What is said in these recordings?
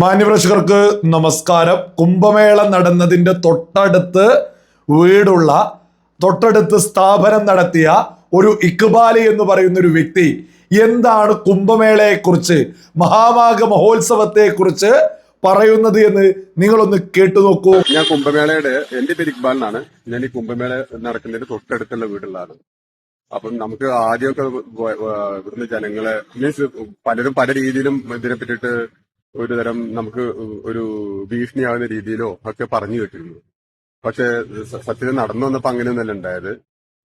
മാന്യപ്രേക്ഷകർക്ക് നമസ്കാരം. കുംഭമേള നടന്നതിന്റെ തൊട്ടടുത്ത് വീടുള്ള തൊട്ടടുത്ത് സ്ഥാപനം നടത്തിയ ഒരു ഇക്ബാലി എന്ന് പറയുന്ന ഒരു വ്യക്തി എന്താണ് കുംഭമേളയെ കുറിച്ച് മഹാമാഘ മഹോത്സവത്തെ കുറിച്ച് പറയുന്നത് എന്ന് നിങ്ങളൊന്ന് കേട്ടു നോക്കൂ. ഞാൻ കുംഭമേളയുടെ എന്റെ പേര് ഇക്ബാൽ എന്നാണ് ഞാൻ ഈ കുംഭമേള നടക്കുന്നതിന്റെ തൊട്ടടുത്തുള്ള വീടുള്ളതാണ്. അപ്പം നമുക്ക് ആദ്യമൊക്കെ ഇവിടുന്ന് ജനങ്ങളെ മീൻസ് പലരും പല രീതിയിലും ഇതിനെ പറ്റിയിട്ട് ഒരു തരം നമുക്ക് ഒരു ഭീഷണിയാവുന്ന രീതിയിലോ ഒക്കെ പറഞ്ഞു കേട്ടിരുന്നു. പക്ഷെ സത്യത്തിൽ നടന്നു വന്നപ്പോ അങ്ങനെയൊന്നല്ല ഉണ്ടായത്.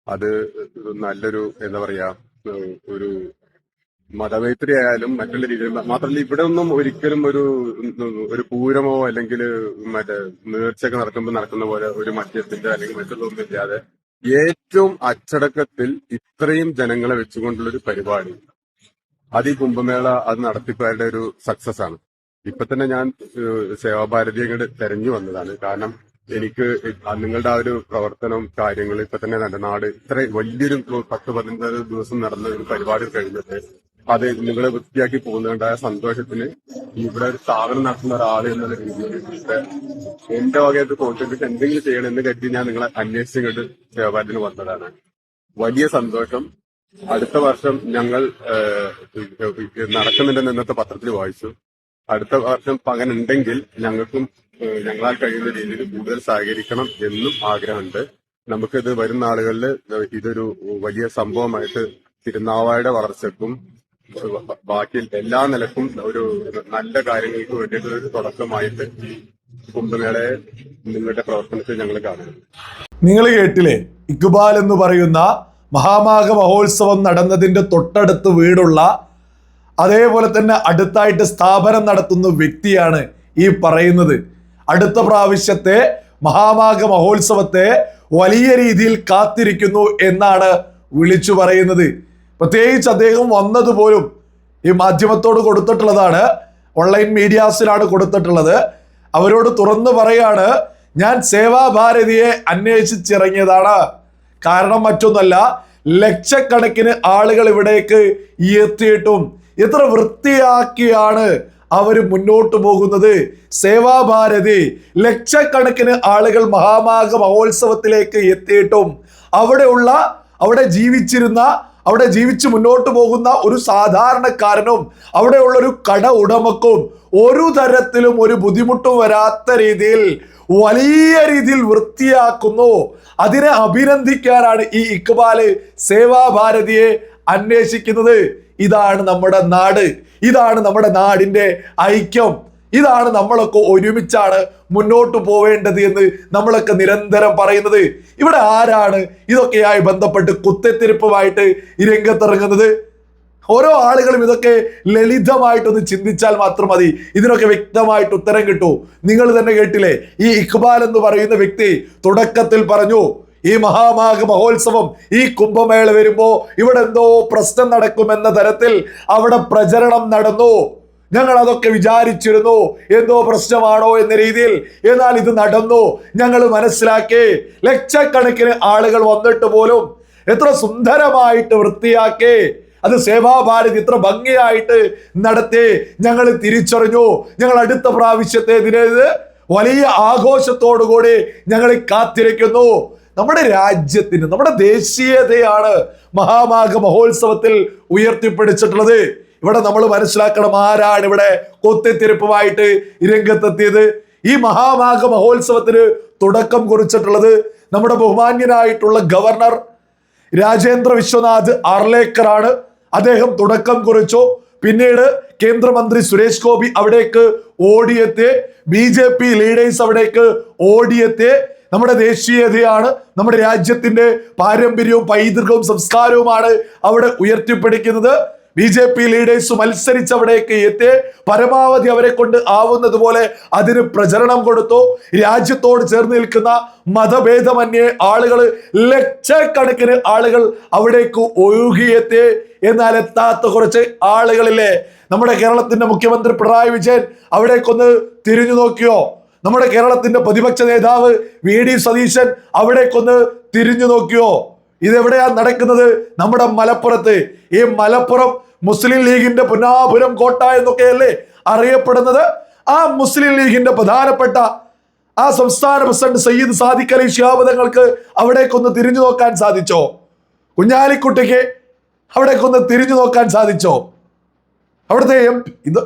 അത് നല്ലൊരു എന്താ പറയാ ഒരു മതമൈത്രി ആയാലും മറ്റുള്ള രീതിയിൽ മാത്രമല്ല ഇവിടെ ഒന്നും ഒരിക്കലും ഒരു ഒരു പൂരമോ അല്ലെങ്കിൽ മറ്റേ നേർച്ചയൊക്കെ നടക്കുമ്പോൾ നടക്കുന്ന പോലെ ഒരു മദ്യത്തിന്റെ അല്ലെങ്കിൽ മറ്റുള്ളതൊന്നും ഇല്ലാതെ ഏറ്റവും അച്ചടക്കത്തിൽ ഇത്രയും ജനങ്ങളെ വെച്ചുകൊണ്ടുള്ള ഒരു പരിപാടി. അത് ഈ കുംഭമേള അത് നടത്തിപ്പുകാരുടെ ഒരു സക്സസ് ആണ്. ഇപ്പൊ തന്നെ ഞാൻ സേവാഭാരതി അങ്ങോട്ട് തെരഞ്ഞു വന്നതാണ്. കാരണം എനിക്ക് നിങ്ങളുടെ ആ ഒരു പ്രവർത്തനവും കാര്യങ്ങളും ഇപ്പൊ തന്നെ നല്ല നാട് ഇത്ര വലിയൊരു പത്ത് പതിനഞ്ച് ദിവസം നടന്ന ഒരു പരിപാടി കഴിഞ്ഞിട്ട് അത് നിങ്ങളെ വൃത്തിയാക്കി പോകുന്നതുകൊണ്ടായ സന്തോഷത്തിന് ഇവിടെ ഒരു സ്ഥാപനം നടത്തുന്ന ഒരാൾ എന്നുള്ള രീതിയിൽ എന്റെ വകയായിട്ട് കോൺട്രിബ്യൂട്ട് എന്തെങ്കിലും ചെയ്യണമെന്ന് കരുതി ഞാൻ നിങ്ങളെ അന്വേഷിച്ചിട്ട് സേവാഭാരതിന് വന്നതാണ്. വലിയ സന്തോഷം. അടുത്ത വർഷം ഞങ്ങൾ നടക്കുന്നുണ്ടെന്ന് ഇന്നത്തെ പത്രത്തിൽ വായിച്ചു. അടുത്ത വർഷം പകനുണ്ടെങ്കിൽ ഞങ്ങൾക്കും ഞങ്ങളാൽ കഴിയുന്ന രീതിയിൽ കൂടുതൽ സഹകരിക്കണം എന്നും ആഗ്രഹമുണ്ട്. നമുക്കിത് വരുന്ന ആളുകളിൽ ഇതൊരു വലിയ സംഭവമായിട്ട് തിരുനാവായുടെ വളർച്ചക്കും ബാക്കി എല്ലാ നിലക്കും ഒരു നല്ല കാര്യങ്ങൾക്ക് വേണ്ടിയിട്ട് ഒരു തുടക്കമായിട്ട് കുംഭമേളയെ നിങ്ങളുടെ പ്രവർത്തനത്തിൽ ഞങ്ങൾ കാണുന്നു. നിങ്ങൾ കേട്ടില്ലേ? ഇക്ബാൽ എന്ന് പറയുന്ന മഹാമാഘ മഹോത്സവം നടന്നതിന്റെ തൊട്ടടുത്ത് വീടുള്ള അതേപോലെ തന്നെ അടുത്തായിട്ട് സ്ഥാപനം നടത്തുന്ന വ്യക്തിയാണ് ഈ പറയുന്നത്. അടുത്ത പ്രാവശ്യത്തെ മഹാമാഘ മഹോത്സവത്തെ വലിയ രീതിയിൽ കാത്തിരിക്കുന്നു എന്നാണ് വിളിച്ചു പറയുന്നത്. പ്രത്യേകിച്ച് അദ്ദേഹം വന്നതുപോലും ഈ മാധ്യമത്തോട് കൊടുത്തിട്ടുള്ളതാണ്. ഓൺലൈൻ മീഡിയാസിലാണ് കൊടുത്തിട്ടുള്ളത്. അവരോട് തുറന്നു പറയാണ് ഞാൻ സേവാഭാരതിയെ അന്വേഷിച്ചിറങ്ങിയതാണ്. കാരണം മറ്റൊന്നല്ല ലക്ഷക്കണക്കിന് ആളുകൾ ഇവിടേക്ക് എത്തിയിട്ടും എത്ര വൃത്തിയാക്കിയാണ് അവർ മുന്നോട്ട് പോകുന്നത്? സേവാഭാരതി ലക്ഷക്കണക്കിന് ആളുകൾ മഹാമാഘ മഹോത്സവത്തിലേക്ക് എത്തിയിട്ടും അവിടെയുള്ള അവിടെ ജീവിച്ചിരുന്ന അവിടെ ജീവിച്ച് മുന്നോട്ട് പോകുന്ന ഒരു സാധാരണക്കാരനും അവിടെയുള്ള ഒരു കട ഉടമക്കും ഒരു തരത്തിലും ഒരു ബുദ്ധിമുട്ടും വരാത്ത രീതിയിൽ വലിയ രീതിയിൽ വൃത്തിയാക്കുന്നു. അതിനെ അഭിനന്ദിക്കാനാണ് ഈ ഇക്ബാൽ സേവാഭാരതിയെ അന്വേഷിക്കുന്നത്. ഇതാണ് നമ്മുടെ നാട്. ഇതാണ് നമ്മുടെ നാടിന്റെ ഐക്യം. ഇതാണ് നമ്മളൊക്കെ ഒരുമിച്ചാണ് മുന്നോട്ട് പോവേണ്ടത് എന്ന് നമ്മളൊക്കെ നിരന്തരം പറയുന്നത്. ഇവിടെ ആരാണ് ഇതൊക്കെയായി ബന്ധപ്പെട്ട് കുത്തിത്തിരിപ്പുമായിട്ട് രംഗത്തിറങ്ങുന്നത്? ഓരോ ആളുകളും ഇതൊക്കെ ലളിതമായിട്ടൊന്ന് ചിന്തിച്ചാൽ മാത്രം മതി. ഇതിനൊക്കെ വ്യക്തമായിട്ട് ഉത്തരം കിട്ടൂ. നിങ്ങൾ തന്നെ കേട്ടില്ലേ? ഈ ഇഖ്ബാൽ എന്ന് പറയുന്ന വ്യക്തി തുടക്കത്തിൽ പറഞ്ഞു ഈ മഹാമാഘ മഹോത്സവം ഈ കുംഭമേള വരുമ്പോ ഇവിടെ എന്തോ പ്രശ്നം നടക്കുമെന്ന തരത്തിൽ അവിടെ പ്രചരണം നടന്നു. ഞങ്ങൾ അതൊക്കെ വിചാരിച്ചിരുന്നു. എന്തോ പ്രശ്നമാണോ എന്ന രീതിയിൽ. എന്നാൽ ഇത് നടന്നു. ഞങ്ങൾ മനസ്സിലാക്കി ലക്ഷക്കണക്കിന് ആളുകൾ വന്നിട്ട് പോലും എത്ര സുന്ദരമായിട്ട് വൃത്തിയാക്കി അത് സേവാഭാരതി ഇത്ര ഭംഗിയായിട്ട് നടത്തി ഞങ്ങൾ തിരിച്ചറിഞ്ഞു. ഞങ്ങൾ അടുത്ത പ്രാവശ്യത്തെ ഇതിനേത് വലിയ ആഘോഷത്തോടു കൂടി ഞങ്ങൾ കാത്തിരിക്കുന്നു. നമ്മുടെ രാജ്യത്തിന് നമ്മുടെ ദേശീയതയാണ് മഹാമാഘ മഹോത്സവത്തിൽ ഉയർത്തിപ്പിടിച്ചിട്ടുള്ളത്. ഇവിടെ നമ്മൾ മനസ്സിലാക്കണം ആരാണ് ഇവിടെ കൊത്തിത്തിരിപ്പുമായിട്ട് രംഗത്തെത്തിയത്. ഈ മഹാമാഘ മഹോത്സവത്തിന് തുടക്കം കുറിച്ചിട്ടുള്ളത് നമ്മുടെ ബഹുമാന്യനായിട്ടുള്ള ഗവർണർ രാജേന്ദ്ര വിശ്വനാഥ് ആർലേക്കറാണ്. അദ്ദേഹം തുടക്കം കുറിച്ചു. പിന്നീട് കേന്ദ്രമന്ത്രി സുരേഷ് ഗോപി അവിടേക്ക് ഓടിയെത്തി. ബി ജെ പി ലീഡേഴ്സ് അവിടേക്ക് ഓടിയെത്തി. നമ്മുടെ ദേശീയതയാണ് നമ്മുടെ രാജ്യത്തിന്റെ പാരമ്പര്യവും പൈതൃകവും സംസ്കാരവുമാണ് അവിടെ ഉയർത്തിപ്പിടിക്കുന്നത്. ബി ജെ പി ലീഡേഴ്സ് മത്സരിച്ച് അവിടേക്ക് എത്തി. പരമാവധി അവരെ കൊണ്ട് ആവുന്നത് പോലെ അതിന് പ്രചരണം കൊടുത്തു. രാജ്യത്തോട് ചേർന്ന് നിൽക്കുന്ന മതഭേദമന്യേ ആളുകൾ ലക്ഷക്കണക്കിന് ആളുകൾ അവിടേക്ക് ഒഴുകിയെത്തി എന്നാൽ എത്താത്ത കുറച്ച് ആളുകളില്ലേ? നമ്മുടെ കേരളത്തിന്റെ മുഖ്യമന്ത്രി പിണറായി വിജയൻ അവിടേക്കൊന്ന് തിരിഞ്ഞു നോക്കിയോ? നമ്മുടെ കേരളത്തിന്റെ പ്രതിപക്ഷ നേതാവ് വി ഡി സതീശൻ അവിടേക്കൊന്ന് തിരിഞ്ഞു നോക്കിയോ? ഇതെവിടെയാ നടക്കുന്നത്? നമ്മുടെ മലപ്പുറത്ത്. ഈ മലപ്പുറം മുസ്ലിം ലീഗിന്റെ പുനാപുരം കോട്ട എന്നൊക്കെയല്ലേ അറിയപ്പെടുന്നത്? ആ മുസ്ലിം ലീഗിന്റെ പ്രധാനപ്പെട്ട ആ സംസ്ഥാന പ്രസിഡന്റ് സയ്യിദ് സാദിഖ് അലി ശിഹാബ് തങ്ങൾക്ക് അവിടേക്കൊന്ന് തിരിഞ്ഞു നോക്കാൻ സാധിച്ചോ? കുഞ്ഞാലിക്കുട്ടിക്ക് അവിടേക്കൊന്ന് തിരിഞ്ഞു നോക്കാൻ സാധിച്ചോ? അവിടുത്തെ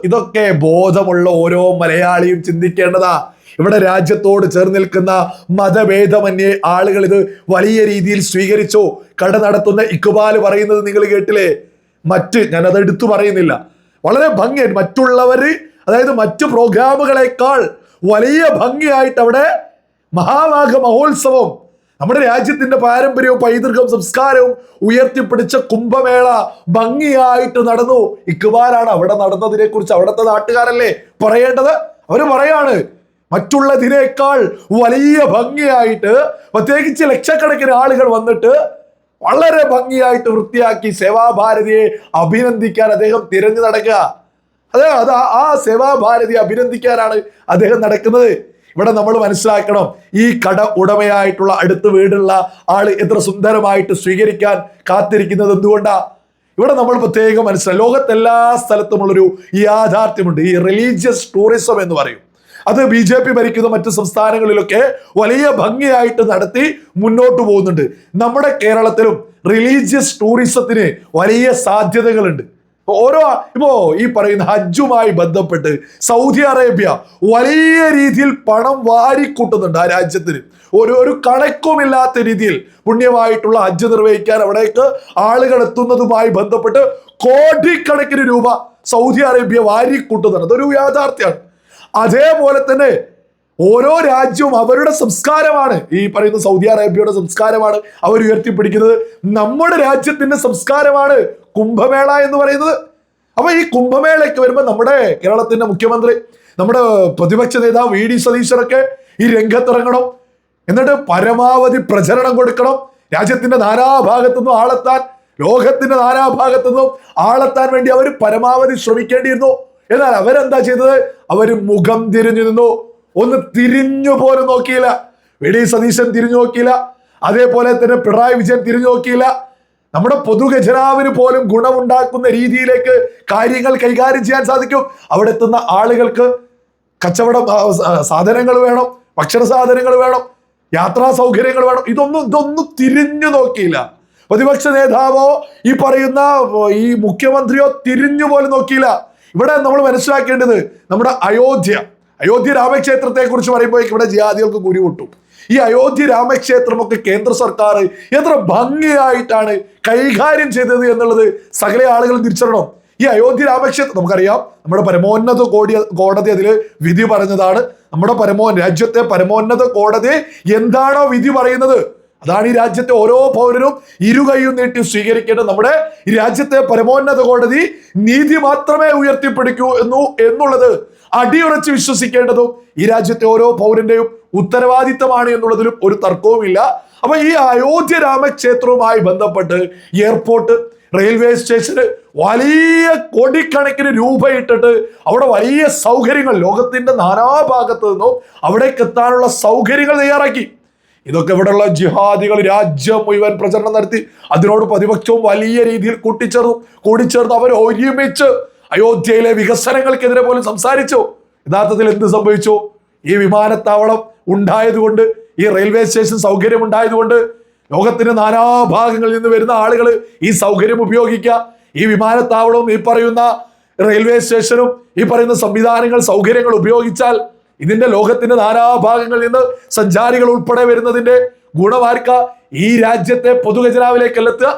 ഇതൊക്കെ ബോധമുള്ള ഓരോ മലയാളിയും ചിന്തിക്കേണ്ടതാ. ഇവിടെ രാജ്യത്തോട് ചേർന്ന് നിൽക്കുന്ന മതഭേദമന്യേ ആളുകൾ ഇത് വലിയ രീതിയിൽ സ്വീകരിച്ചു? കട നടത്തുന്ന ഇക്ബാൽ പറയുന്നത് നിങ്ങൾ കേട്ടില്ലേ? മറ്റ് ഞാനത് എടുത്തു പറയുന്നില്ല. വളരെ ഭംഗിയായി മറ്റുള്ളവർ അതായത് മറ്റു പ്രോഗ്രാമുകളെക്കാൾ വലിയ ഭംഗിയായിട്ട് അവിടെ മഹാമാഘ മഹോത്സവം നമ്മുടെ രാജ്യത്തിന്റെ പാരമ്പര്യവും പൈതൃകവും സംസ്കാരവും ഉയർത്തിപ്പിടിച്ച കുംഭമേള ഭംഗിയായിട്ട് നടന്നു. ഇക്ബാലാണ് അവിടെ നടന്നതിനെ കുറിച്ച് അവിടുത്തെ നാട്ടുകാരല്ലേ പറയേണ്ടത്? അവർ പറയാണ് മറ്റുള്ളതിനേക്കാൾ വലിയ ഭംഗിയായിട്ട് പ്രത്യേകിച്ച് ലക്ഷക്കണക്കിന് ആളുകൾ വന്നിട്ട് വളരെ ഭംഗിയായിട്ട് വൃത്തിയാക്കി സേവാഭാരതിയെ അഭിനന്ദിക്കാൻ അദ്ദേഹം തിരഞ്ഞു നടക്കുക. അതെ അത് ആ- സേവാഭാരതിയെ അഭിനന്ദിക്കാനാണ് അദ്ദേഹം നടക്കുന്നത്. ഇവിടെ നമ്മൾ മനസ്സിലാക്കണം ഈ കട ഉടമയായിട്ടുള്ള അടുത്ത വീടുള്ള ആൾ എത്ര സുന്ദരമായിട്ട് സ്വീകരിക്കാൻ കാത്തിരിക്കുന്നത് എന്തുകൊണ്ടാ? ഇവിടെ നമ്മൾ പ്രത്യേകം മനസ്സിലായി ലോകത്തെല്ലാ സ്ഥലത്തുമുള്ളൊരു യാഥാർത്ഥ്യമുണ്ട് ഈ റിലീജിയസ് ടൂറിസം എന്ന് പറയും. അത് ബി ജെ പി ഭരിക്കുന്ന മറ്റ് സംസ്ഥാനങ്ങളിലൊക്കെ വലിയ ഭംഗിയായിട്ട് നടത്തി മുന്നോട്ട് പോകുന്നുണ്ട്. നമ്മുടെ കേരളത്തിലും റിലീജിയസ് ടൂറിസത്തിന് വലിയ സാധ്യതകളുണ്ട്. ഓരോ ഇപ്പോ ഈ പറയുന്ന ഹജ്ജുമായി ബന്ധപ്പെട്ട് സൗദി അറേബ്യ വലിയ രീതിയിൽ പണം വാരിക്കൂട്ടുന്നുണ്ട് ആ രാജ്യത്തിന്. ഒരു ഒരു കണക്കുമില്ലാത്ത രീതിയിൽ പുണ്യമായിട്ടുള്ള ഹജ്ജ് നിർവഹിക്കാൻ അവിടേക്ക് ആളുകൾ എത്തുന്നതുമായി ബന്ധപ്പെട്ട് കോടിക്കണക്കിന് രൂപ സൗദി അറേബ്യ വാരിക്കൂട്ടുന്നുണ്ട്. അതൊരു യാഥാർത്ഥ്യമാണ്. അതേപോലെ തന്നെ ഓരോ രാജ്യവും അവരുടെ സംസ്കാരമാണ്. ഈ പറയുന്ന സൗദി അറേബ്യയുടെ സംസ്കാരമാണ് അവർ ഉയർത്തിപ്പിടിക്കുന്നത്. നമ്മുടെ രാജ്യത്തിന്റെ സംസ്കാരമാണ് കുംഭമേള എന്ന് പറയുന്നത്. അപ്പൊ ഈ കുംഭമേളയ്ക്ക് വരുമ്പോൾ നമ്മുടെ കേരളത്തിന്റെ മുഖ്യമന്ത്രി നമ്മുടെ പ്രതിപക്ഷ നേതാവ് വി ഡി സതീശ്വരൊക്കെ ഈ രംഗത്തിറങ്ങണം. എന്നിട്ട് പരമാവധി പ്രചരണം കൊടുക്കണം. രാജ്യത്തിന്റെ നാനാഭാഗത്തുനിന്നും ആളെത്താൻ ലോകത്തിന്റെ നാനാഭാഗത്തുനിന്നും ആളെത്താൻ വേണ്ടി അവർ പരമാവധി ശ്രമിക്കേണ്ടിയിരുന്നു. എന്നാൽ അവരെന്താ ചെയ്തത്? അവർ മുഖം തിരിഞ്ഞു നിന്നു. ഒന്ന് തിരിഞ്ഞു പോലും നോക്കിയില്ല. വി ഡി സതീശൻ തിരിഞ്ഞു നോക്കിയില്ല. അതേപോലെ തന്നെ പിണറായി വിജയൻ തിരിഞ്ഞു നോക്കിയില്ല. നമ്മുടെ പൊതുഖജനാവിന് പോലും ഗുണമുണ്ടാക്കുന്ന രീതിയിലേക്ക് കാര്യങ്ങൾ കൈകാര്യം ചെയ്യാൻ സാധിക്കും. അവിടെ എത്തുന്ന ആളുകൾക്ക് കച്ചവടം സാധനങ്ങൾ വേണം ഭക്ഷണ സാധനങ്ങൾ വേണം യാത്രാ സൗകര്യങ്ങൾ വേണം. ഇതൊന്നും ഇതൊന്നും തിരിഞ്ഞു നോക്കിയില്ല. പ്രതിപക്ഷ നേതാവോ ഈ പറയുന്ന ഈ മുഖ്യമന്ത്രിയോ തിരിഞ്ഞു പോലും നോക്കിയില്ല. ഇവിടെ നമ്മൾ മനസ്സിലാക്കേണ്ടത് നമ്മുടെ അയോധ്യ അയോധ്യ രാമക്ഷേത്രത്തെ കുറിച്ച് പറയുമ്പോൾ ഇവിടെ ജിയാദികൾക്ക് കുരി പൊട്ടും ഈ അയോധ്യ രാമക്ഷേത്രമൊക്കെ കേന്ദ്ര സർക്കാർ എത്ര ഭംഗിയായിട്ടാണ് കൈകാര്യം ചെയ്തത് എന്നുള്ളത് സകല ആളുകൾ തിരിച്ചറിയണം. ഈ അയോധ്യ രാമക്ഷേത്രം നമുക്കറിയാം നമ്മുടെ പരമോന്നത കോടി കോടതി അതിൽ വിധി പറഞ്ഞതാണ്. നമ്മുടെ പരമോ രാജ്യത്തെ പരമോന്നത കോടതി എന്താണോ വിധി പറയുന്നത്? അതാണ് ഈ രാജ്യത്തെ ഓരോ പൗരനും ഇരുകൈയും നീട്ടി സ്വീകരിക്കേണ്ടത്. നമ്മുടെ ഈ രാജ്യത്തെ പരമോന്നത കോടതി നീതി മാത്രമേ ഉയർത്തിപ്പിടിക്കൂ എന്നു എന്നുള്ളത് അടിയുറച്ച് വിശ്വസിക്കേണ്ടതും ഈ രാജ്യത്തെ ഓരോ പൗരന്റെയും ഉത്തരവാദിത്തമാണ് എന്നുള്ളതിലും ഒരു തർക്കവുമില്ല. അപ്പൊ ഈ അയോധ്യ രാമക്ഷേത്രവുമായി ബന്ധപ്പെട്ട് എയർപോർട്ട് റെയിൽവേ സ്റ്റേഷന് വലിയ കോടിക്കണക്കിന് രൂപ ഇട്ടിട്ട് അവിടെ വലിയ സൗകര്യങ്ങൾ ലോകത്തിന്റെ നാനാഭാഗത്തു നിന്നും അവിടേക്ക് എത്താനുള്ള സൗകര്യങ്ങൾ തയ്യാറാക്കി. ഇതൊക്കെ ഇവിടെയുള്ള ജിഹാദികൾ രാജ്യം മുഴുവൻ പ്രചരണം നടത്തി അതിനോട് പ്രതിപക്ഷവും വലിയ രീതിയിൽ കൂട്ടിച്ചേർന്നു കൂടിച്ചേർന്ന് അവർ ഒരുമിച്ച് അയോധ്യയിലെ വികസനങ്ങൾക്കെതിരെ പോലും സംസാരിച്ചു. യഥാർത്ഥത്തിൽ എന്ത് സംഭവിച്ചു? ഈ വിമാനത്താവളം ഉണ്ടായതുകൊണ്ട് ഈ റെയിൽവേ സ്റ്റേഷൻ സൗകര്യം ഉണ്ടായതുകൊണ്ട് ലോകത്തിന്റെ നാനാഭാഗങ്ങളിൽ നിന്ന് വരുന്ന ആളുകൾ ഈ സൗകര്യം ഉപയോഗിക്കുക ഈ വിമാനത്താവളവും ഈ പറയുന്ന റെയിൽവേ സ്റ്റേഷനും ഈ പറയുന്ന സംവിധാനങ്ങൾ സൗകര്യങ്ങൾ ഉപയോഗിച്ചാൽ ഇതിന്റെ ലോകത്തിന്റെ നാനാഭാഗങ്ങളിൽ നിന്ന് സഞ്ചാരികൾ ഉൾപ്പെടെ വരുന്നതിന്റെ ഗുണമാർക്ക ഈ രാജ്യത്തെ പൊതുഖജനാവിലേക്ക് എത്തുക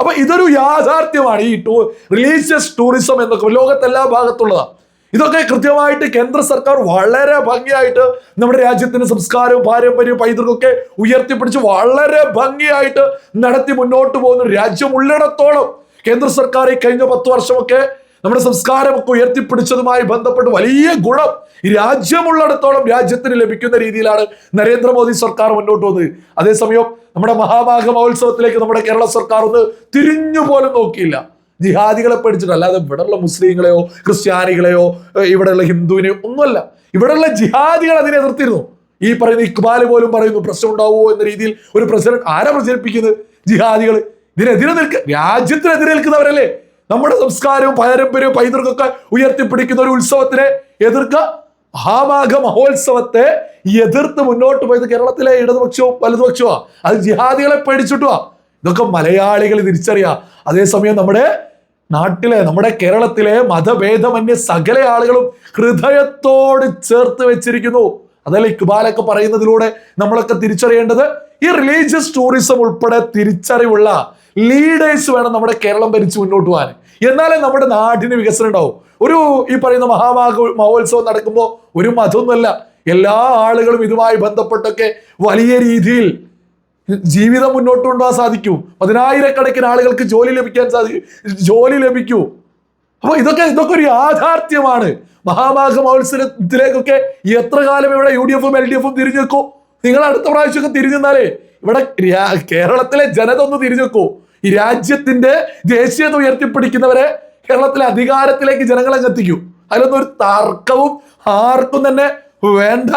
അപ്പൊ ഇതൊരു യാഥാർത്ഥ്യമാണ് ഈ ടൂ റിലീജിയസ് ടൂറിസം എന്നൊക്കെ ലോകത്തെല്ലാ ഭാഗത്തുള്ളതാണ് ഇതൊക്കെ കൃത്യമായിട്ട് കേന്ദ്ര സർക്കാർ വളരെ ഭംഗിയായിട്ട് നമ്മുടെ രാജ്യത്തിന്റെ സംസ്കാരവും പാരമ്പര്യവും പൈതൃകമൊക്കെ ഉയർത്തിപ്പിടിച്ച് വളരെ ഭംഗിയായിട്ട് നടത്തി മുന്നോട്ട് പോകുന്ന രാജ്യം ഉള്ളിടത്തോളം കേന്ദ്ര സർക്കാർ ഈ കഴിഞ്ഞ പത്ത് വർഷമൊക്കെ നമ്മുടെ സംസ്കാരമൊക്കെ ഉയർത്തിപ്പിടിച്ചതുമായി ബന്ധപ്പെട്ട് വലിയ ഗുണം രാജ്യമുള്ളിടത്തോളം രാജ്യത്തിന് ലഭിക്കുന്ന രീതിയിലാണ് നരേന്ദ്രമോദി സർക്കാർ മുന്നോട്ട് വന്നത്. അതേസമയം നമ്മുടെ മഹാഭാഗ മഹോത്സവത്തിലേക്ക് നമ്മുടെ കേരള സർക്കാർ ഒന്ന് തിരിഞ്ഞു പോലും നോക്കിയില്ല. ജിഹാദികളെ പേടിച്ചിട്ട് അല്ലാതെ ഇവിടെയുള്ള മുസ്ലിങ്ങളെയോ ക്രിസ്ത്യാനികളെയോ ഇവിടെയുള്ള ഹിന്ദുവിനെയോ ഒന്നുമല്ല. ഇവിടെയുള്ള ജിഹാദികൾ അതിനെ എതിർത്തിരുന്നു. ഈ പറയുന്ന ഇക്ബാൽ പോലും പറയുന്നു പ്രശ്നം ഉണ്ടാവുമോ എന്ന രീതിയിൽ ഒരു പ്രസിഡന്റ് ആരാ പ്രചരിപ്പിക്കുന്നത്? ജിഹാദികൾ ഇതിനെതിരെ നിൽക്ക രാജ്യത്തിനെതിരെ നിൽക്കുന്നവരല്ലേ? നമ്മുടെ സംസ്കാരവും പാരമ്പര്യവും പൈതൃകമൊക്കെ ഉയർത്തിപ്പിടിക്കുന്ന ഒരു ഉത്സവത്തിനെ എതിർക്കുക മഹാമാഘ മഹോത്സവത്തെ എതിർത്ത് മുന്നോട്ട് പോയത് കേരളത്തിലെ ഇടതുപക്ഷവും വലതുപക്ഷവും അത് ജിഹാദികളെ പേടിച്ചിട്ടുവാ ഇതൊക്കെ മലയാളികൾ തിരിച്ചറിയാം. അതേസമയം നമ്മുടെ നാട്ടിലെ നമ്മുടെ കേരളത്തിലെ മതഭേദമന്യ സകല ആളുകളും ഹൃദയത്തോട് ചേർത്ത് വെച്ചിരിക്കുന്നു. അതല്ല ഇക്ബാലൊക്കെ പറയുന്നതിലൂടെ നമ്മളൊക്കെ തിരിച്ചറിയേണ്ടത്? ഈ റിലീജിയസ് ടൂറിസം ഉൾപ്പെടെ തിരിച്ചറിവുള്ള ലീഡേഴ്സ് വേണം നമ്മുടെ കേരളം ഭരിച്ച് മുന്നോട്ട് പോകാൻ. എന്നാലേ നമ്മുടെ നാടിന് വികസനം ഉണ്ടാവും. ഒരു ഈ പറയുന്ന മഹാമാഘ മഹോത്സവം നടക്കുമ്പോൾ ഒരു മതമൊന്നുമല്ല. എല്ലാ ആളുകളും ഇതുമായി ബന്ധപ്പെട്ടൊക്കെ വലിയ രീതിയിൽ ജീവിതം മുന്നോട്ട് കൊണ്ടുപോകാൻ സാധിക്കും. പതിനായിരക്കണക്കിന് ആളുകൾക്ക് ജോലി ലഭിക്കാൻ സാധിക്കും ജോലി ലഭിക്കൂ. അപ്പൊ ഇതൊക്കെ ഇതൊക്കെ ഒരു യാഥാർത്ഥ്യമാണ്. മഹാമാഘ മഹോത്സവത്തിലേക്കൊക്കെ എത്ര കാലം ഇവിടെ യു ഡി എഫും എൽ ഡി എഫും തിരിഞ്ഞു നിൽക്കും? നിങ്ങൾ അടുത്ത പ്രാവശ്യമൊക്കെ തിരിഞ്ഞെന്നാലേ ഇവിടെ കേരളത്തിലെ ജനത ഒന്ന് തിരിഞ്ഞു നോക്കൂ. ഈ രാജ്യത്തിന്റെ ദേശീയത ഉയർത്തിപ്പിടിക്കുന്നവരെ കേരളത്തിലെ അധികാരത്തിലേക്ക് ജനങ്ങളെ എത്തിക്കൂ. അതിലൊന്നും ഒരു തർക്കവും ആർക്കും തന്നെ വേണ്ട.